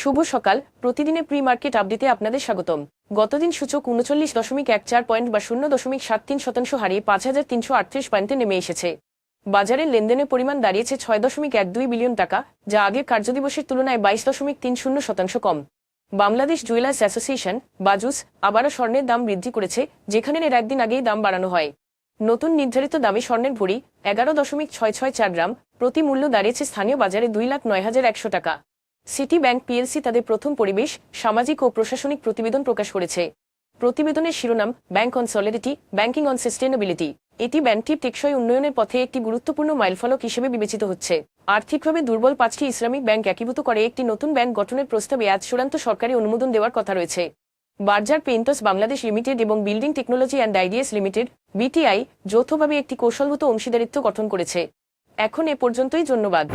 শুভ সকাল। প্রতিদিনের pre market আপডেটে আপনাদের স্বাগতম। গতদিন সূচক উনচল্লিশ দশমিক এক চার পয়েন্ট বা শূন্য দশমিক সাত তিন শতাংশ হারিয়ে পাঁচ হাজার তিনশো আটত্রিশ পয়েন্টে নেমে এসেছে। বাজারের লেনদেনের পরিমাণ দাঁড়িয়েছে ছয় দশমিক এক দুই বিলিয়ন টাকা, যা আগের কার্যদিবসের তুলনায় বাইশ দশমিক তিন শূন্য শতাংশ কম। বাংলাদেশ জুয়েলার্স অ্যাসোসিয়েশন বাজুস আবারও স্বর্ণের দাম বৃদ্ধি করেছে, যেখানে এর একদিন আগেই দাম বাড়ানো হয়। নতুন নির্ধারিত দামে স্বর্ণের ভরি এগারো দশমিক ছয় ছয় চার গ্রাম, প্রতি মূল্য দাঁড়িয়েছে স্থানীয় বাজারে দুই লাখ নয় হাজার একশো টাকা। সিটি ব্যাংক পিএলসি তাদের প্রথম পরিবেশ, সামাজিক ও প্রশাসনিক প্রতিবেদন প্রকাশ করেছে। প্রতিবেদনের শিরোনাম, bank on solidity, banking on sustainability এটি ব্যাংকটির টেকসই উন্নয়নের পথে একটি গুরুত্বপূর্ণ মাইলফলক হিসেবে বিবেচিত হচ্ছে। আর্থিকভাবে দুর্বল পাঁচটি ইসলামিক ব্যাংক একীভূত করে একটি নতুন ব্যাংক গঠনের প্রস্তাবে আজ চূড়ান্ত সরকারি অনুমোদন দেওয়ার কথা রয়েছে। বার্জার পেইন্টস বাংলাদেশ লিমিটেড এবং building technology and IDS limited, BTI, যৌথভাবে একটি কৌশলগত অংশীদারিত্ব গঠন করেছে। এখন এ পর্যন্তই ধন্যবাদ।